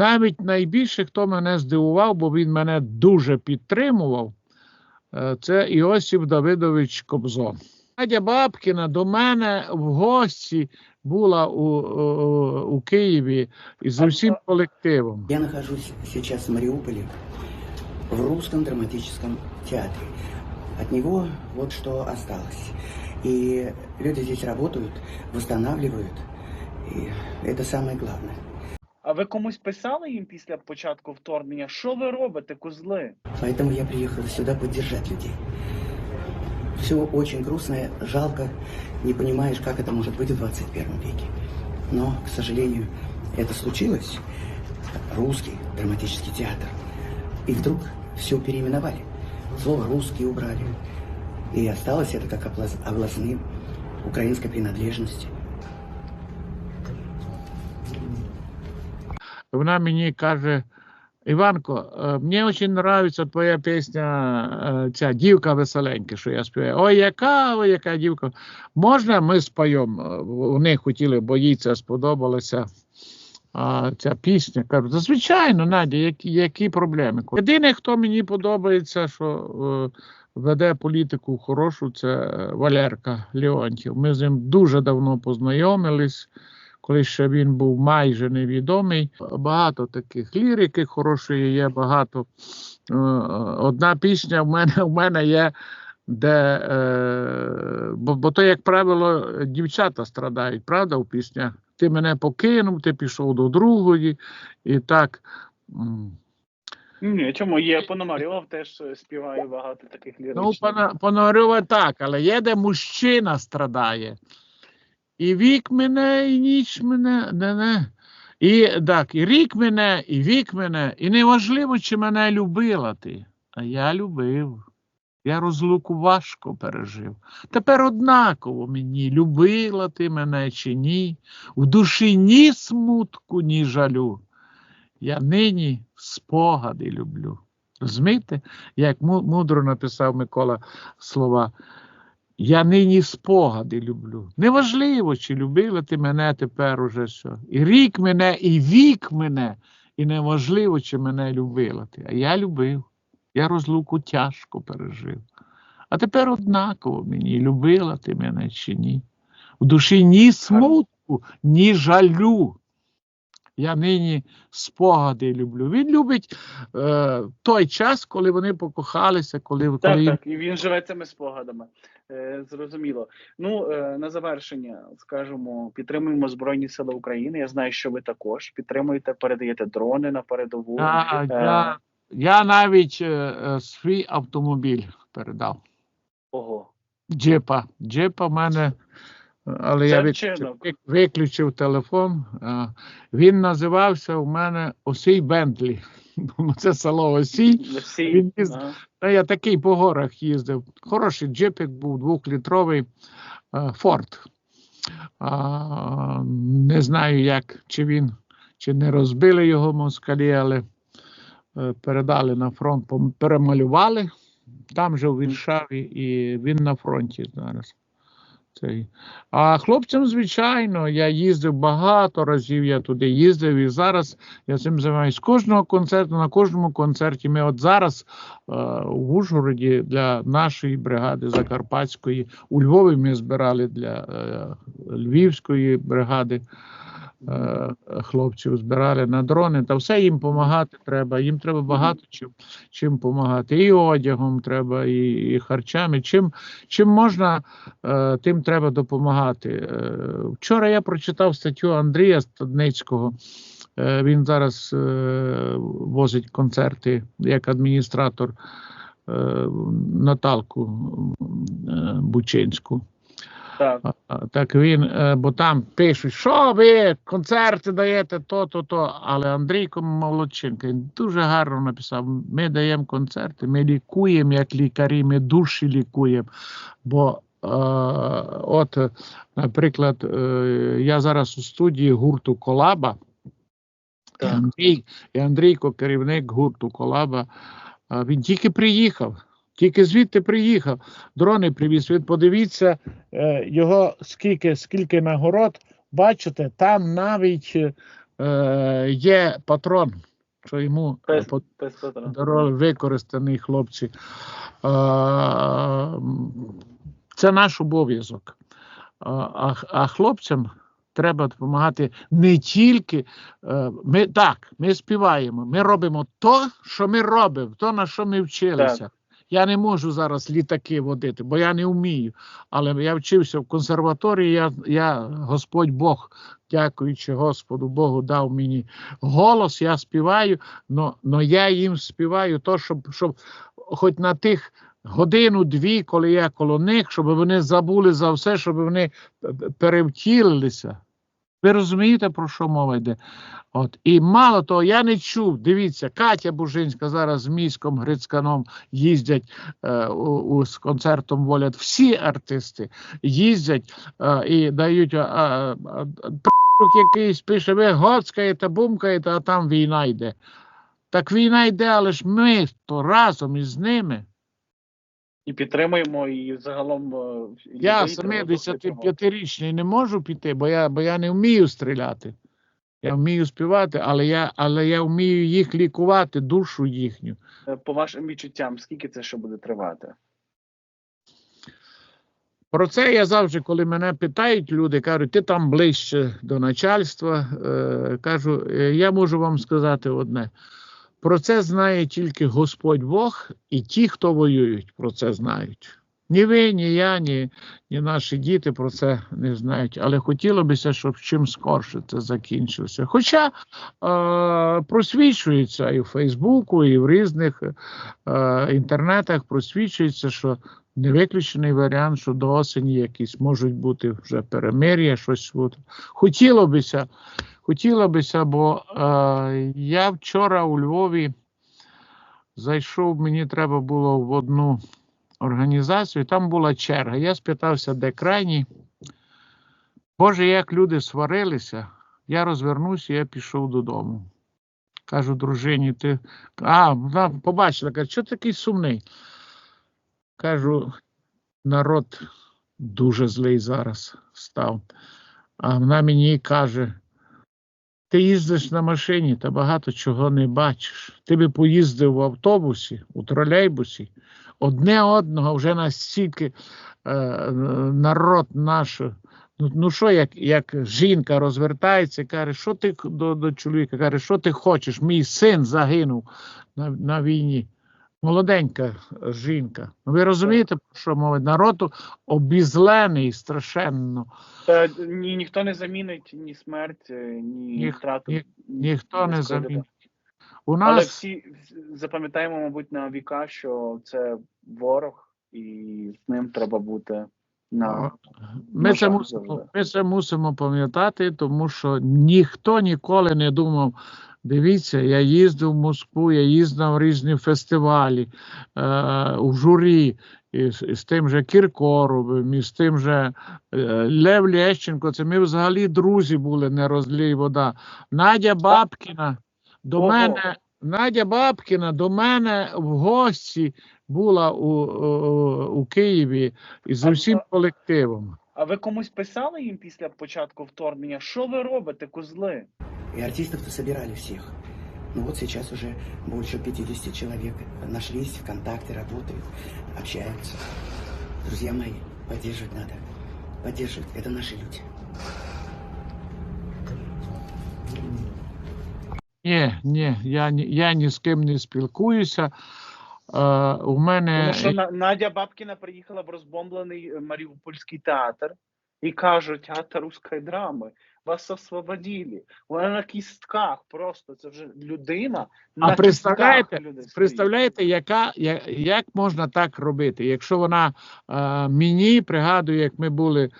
Навіть найбільше, хто мене здивував, бо він мене дуже підтримував, е, це Іосиф Давидович Кобзон. Надя Бабкіна до мене в гості була у, у, у Києві із усім колективом. Я нахожусь сейчас в Мариуполе, в русском драматическом театре. От него вот что осталось. И люди здесь работают, восстанавливают. Это самое главное. А ви комусь писали їм після початку вторгнення? Що ви робите, козли? Поэтому я приехал сюда поддержать людей. Все очень грустно, жалко, не понимаешь, как это может быть в 21 веке. Но, к сожалению, это случилось. Русский драматический театр. И вдруг все переименовали. Слово «русский» убрали. И осталось это как облаз- областным украинской принадлежности. Вона мені каже: Іванко, е, мені дуже подобається твоя пісня, е, ця дівка веселенька, що я співаю. Ой, яка, ой, яка дівка. Можна ми споємо? Е, Вони хотіли, бо їй це сподобалося. А ця пісня кажу, «Та звичайно, Надя, які, які проблеми? Єдине, хто мені подобається, що е, веде політику хорошу, це е, Валерка Леонтів. Ми з ним дуже давно познайомились коли ще він був майже невідомий. Багато таких лірики хорошої є, багато. Е, Одна пісня в мене, в мене є, де, е, бо, бо то, як правило, дівчата страдають, правда, в піснях. Ти мене покинув, ти пішов до другої, і так. Ні, чому є Пономарьов теж е, співає багато таких ліричних. Ну, Пономарьова так, але є, де мужчина страдає. І вік мене, і ніч мене, не, не. І так, і рік мене, і вік мене, і неважливо, чи мене любила ти. А я любив. Я розлуку важко пережив. Тепер однаково мені, любила ти мене чи ні. В душі ні смутку, ні жалю. Я нині спогади люблю. Розумієте, як мудро написав Микола слова. Я нині спогади люблю. Неважливо, чи любила ти мене тепер уже що. І рік мене, і вік мене, і неважливо, чи мене любила ти. А я любив. Я розлуку тяжко пережив. А тепер однаково мені, любила ти мене чи ні. В душі ні смутку, ні жалю. Я нині спогади люблю. Він любить е, той час, коли вони покохалися, коли, коли Так, їм так, і він живе цими спогадами. Е, зрозуміло. Ну, е, на завершення скажемо, підтримуємо Збройні Сили України. Я знаю, що ви також підтримуєте, передаєте дрони на передову. Я, Е, я, я навіть е, е, свій автомобіль передав. Ого. Джипа. Джипа в мене, але Це я виключив, виключив телефон. Він називався у мене Осій Бентлі. Це село Осій. Всі, Він їзд- ага. Я такий по горах їздив. Хороший джипик був двохлітровий Форд. Не знаю, як, чи він, чи не розбили його москалі, але е, передали на фронт, перемалювали. Там же у Варшаві, і він на фронті зараз. Цей. А хлопцям, звичайно, я їздив багато разів, я туди їздив, і зараз я цим займаюся. З кожного концерту, на кожному концерті. Ми от зараз е, в Ужгороді для нашої бригади Закарпатської, у Львові ми збирали для е, Львівської бригади. Е, Хлопців збирали на дрони, та все їм допомагати треба. Їм треба багато чим чим допомагати. І одягом треба, і, і харчами. Чим, чим можна, е, тим треба допомагати. Е, вчора я прочитав статтю Андрія Стадницького. Він зараз возить концерти як адміністратор Наталку Бучинську. Так. Він, е, бо там пишуть, що ви концерти даєте, то, то, то. Але Андрійко Молодченко він дуже гарно написав: ми даємо концерти, ми лікуємо як лікарі, ми душі лікуємо. Бо, е, от, наприклад, е, я зараз у студії гурту Колаба. І Андрій, і Андрійко, керівник гурту Колаба, він тільки приїхав. Тільки звідти приїхав. Дрони привіз. Ви подивіться е, його скільки, скільки нагород. Бачите, там навіть е, є патрон, що йому е, Пес, по- пес Петро. Здорові, хлопці. Е, Це наш обов'язок. А, а, хлопцям треба допомагати не тільки. е, Ми так, ми співаємо, ми робимо то, що ми робимо, то, на що ми вчилися. Я не можу зараз літаки водити, бо я не вмію. Але я вчився в консерваторії. Я, я Господь Бог, дякуючи Господу Богу, дав мені голос, я співаю, но, но я їм співаю то, щоб, щоб хоч на тих годину-дві, коли я коло них, щоб вони забули за все, щоб вони е, перевтілилися. Ви розумієте, про що мова йде? От. І мало того, я не чув. Дивіться, Катя Бужинська зараз з міськом Грицьканом їздять е, у, у, з концертом волять. Всі артисти їздять е, і дають. А, а, якийсь пише, ви гоцкаєте, бумкаєте, а там війна йде. Так війна йде, але ж ми то разом із ними. І підтримуємо, і загалом. е, Я людей треба підтримувати. 75-річний не можу піти, бо я, бо я не вмію стріляти. Я вмію співати, але я, але я вмію їх лікувати, душу їхню. Е, По вашим відчуттям, скільки це ще буде тривати? Про це я завжди, коли мене питають люди, кажуть, ти там ближче до начальства. Е, кажу, «Е, я можу вам сказати одне. Про це знає тільки Господь Бог і ті, хто воюють, про це знають. Ні ви, ні я, ні, ні наші діти про це не знають. Але хотілося б, щоб чим скорше це закінчилося. Хоча е, просвічується і в Фейсбуку, і в різних е, інтернетах просвічується, що не виключений варіант, що до осені якісь можуть бути вже перемир'я, щось. От. Хотіло бися, хотіло бися, бо е, я вчора у Львові зайшов, мені треба було в одну організацію, там була черга. Я спитався, де крайній. Боже, як люди сварилися, я розвернувся, я пішов додому. Кажу, дружині, ти. А, вона побачила, каже, що такий сумний? Кажу, народ дуже злий зараз став. А вона мені каже: ти їздиш на машині та багато чого не бачиш. Ти би поїздив в автобусі, у тролейбусі, одне одного вже настільки е, народ наш. Ну, ну що, як, як жінка розвертається, каже, що ти до, до чоловіка, каже, що ти хочеш? Мій син загинув на, на війні. Молоденька жінка. Ну, Ви розумієте, про що мова? Народу обізлений страшенно. Та ні, ніхто не замінить ні смерть, е, ні, втрату. ніх- Ніхто не людської замінить. У Але нас всі запам'ятаємо, мабуть, на віка, що це ворог, і з ним треба бути на Ми це, мусимо, ми це мусимо пам'ятати, тому що ніхто ніколи не думав. Дивіться, я їздив в Москву, я їздив в різні фестивалі, е, у журі із, із тим же Кіркоровим, із тим же е, Лев Лещенко. Це ми взагалі друзі були, не розлій вода. Надя Бабкіна до Ого. мене. Надя Бабкіна до мене в гості була у, у, у Києві із усім колективом. А ви комусь писали їм після початку вторгнення? Що ви робите, козли? И артистов-то собирали всех. Ну вот сейчас уже больше 50 человек нашлись, ВКонтакте работают, общаются. Друзья мои, поддерживать надо. Поддерживать. Это наши люди. Ні, ні, я, ні- я ні з ким не спілкуюся. Е, у мене Тому що Надя Бабкіна приїхала в розбомблений е, Маріупольський театр і кажуть, театр руської драми. Вас освободили. Вона на кістках просто. Це вже людина. А на представляєте, представляєте, яка, я- як можна так робити? Якщо вона е, мені пригадує, як ми були е,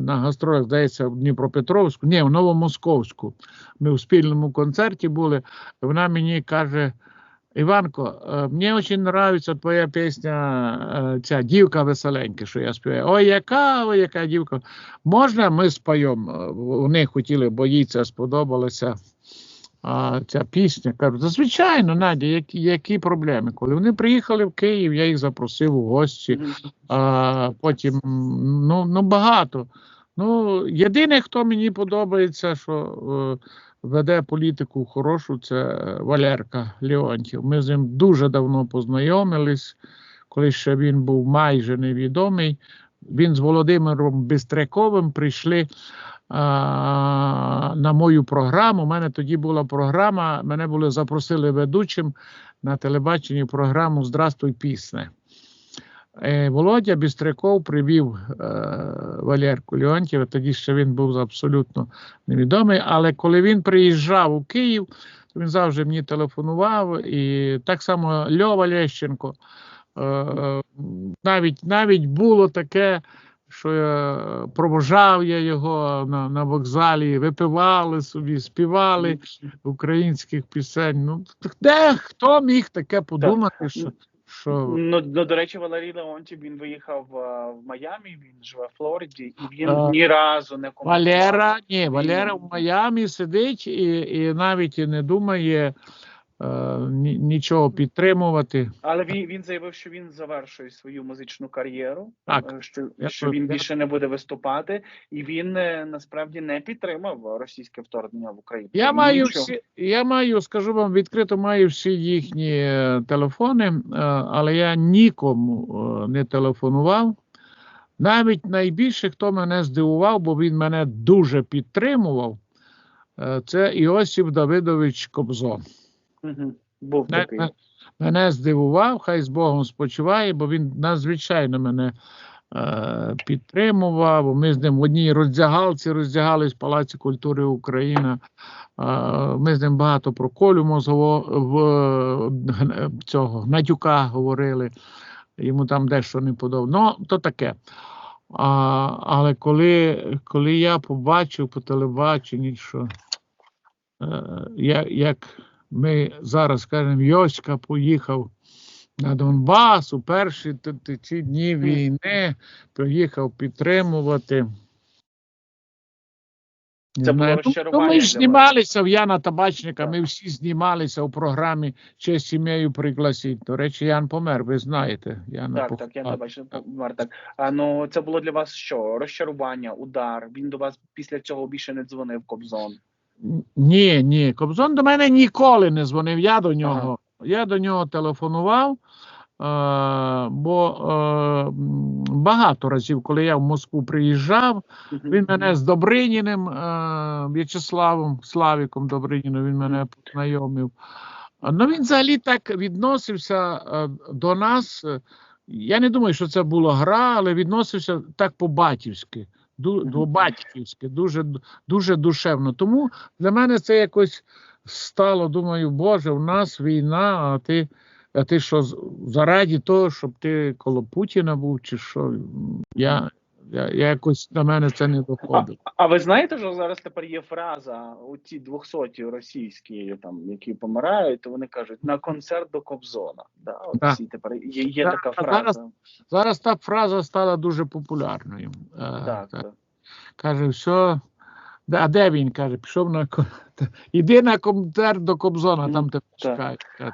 на гастролях, здається, в Дніпропетровську, ні, в Новомосковську. Ми в спільному концерті були. Вона мені каже: Іванко, е, мені дуже подобається твоя пісня, е, ця дівка веселенька, що я співаю. Ой, яка, ой, яка дівка. Можна ми споємо? Е, Вони хотіли, бо їй це сподобалося. А, ця пісня. Кажу, «Та звичайно, Надя, які, які проблеми? Коли вони приїхали в Київ, я їх запросив у гості. А, потім ну, ну багато. Ну, єдине, хто мені подобається, що е, веде політику хорошу, це е, Валерка Леонтів. Ми з ним дуже давно познайомились, коли ще він був майже невідомий. Він з Володимиром Бистряковим прийшли а, на мою програму. У мене тоді була програма, мене були запросили ведучим на телебаченні програму Здрастуй пісне. Е, Володя Бістряков привів е, Валерку Леонтьєва, тоді ще він був абсолютно невідомий. Але коли він приїжджав у Київ, то він завжди мені телефонував. І так само Льова Лещенко. Е, навіть, навіть було таке, що я провожав я його на, на вокзалі, випивали собі, співали українських пісень. Ну, де хто міг таке подумати, що. Що... Ну, ну, до речі, Валерій Леонтів він виїхав а, в Майамі, він живе в Флориді, і він А, ні разу не коментував. Валера, ні, Валера в Майамі сидить і, і навіть і не думає нічого підтримувати. Але він, він заявив, що він завершує свою музичну кар'єру, Так. е, що, Я що він я- більше не буде виступати, і він е, насправді не підтримав російське вторгнення в Україну. Я маю нічого. всі, я маю, скажу вам відкрито, маю всі їхні е, телефони, е, але я нікому е, не телефонував. Навіть найбільше, хто мене здивував, бо він мене дуже підтримував, е, це Іосиф Давидович Кобзон. Мгм. Був Мене, такий. мене здивував, хай з Богом спочиває, бо він надзвичайно мене е, підтримував. Ми з ним в одній роздягалці роздягались в Палаці культури Україна. Е, ми з ним багато про Колю Мозгово в е, цього Гнатюка говорили. Йому там дещо не подобалося. Ну, то таке. А, але коли, коли я побачив по телебаченні, що е, як ми зараз кажемо, Йоська поїхав на Донбас у перші ці дні війни, поїхав підтримувати. Це було ну, розчарування ну, ми ж знімалися в Яна Табачника, ми всі знімалися у програмі «Честь сім'єю пригласіть». До речі, Ян помер, ви знаєте. Яна Так, пох- так, я а, не бачив. Мар, так. А ну це було для вас що? Розчарування, удар. Він до вас після цього більше не дзвонив Кобзон. Ні, ні. Кобзон до мене ніколи не дзвонив. Я до нього. Я до нього телефонував, е, бо е, багато разів, коли я в Москву приїжджав, він мене з Добриніним е, В'ячеславом, Славіком Добриніним, він мене познайомив. Ну, він взагалі так відносився до нас. Я не думаю, що це була гра, але відносився так по-батьківськи, до-батьківськи, дуже, дуже душевно. Тому для мене це якось стало, думаю, Боже, у нас війна, а ти, а ти що, з- заради того, щоб ти коло Путіна був, чи що? Я, я, я якось на мене це не доходить. А ви знаєте, що зараз тепер є фраза у ті 200 російські, там, які помирають, то вони кажуть на концерт до Кобзона. Да, от Да. всі тепер є, є Да, така фраза. зараз- Зараз та фраза стала дуже популярною. Е, так, так. так. Каже, все. А де він каже? Пішов на іди на концерт до Кобзона, там тебе чекають.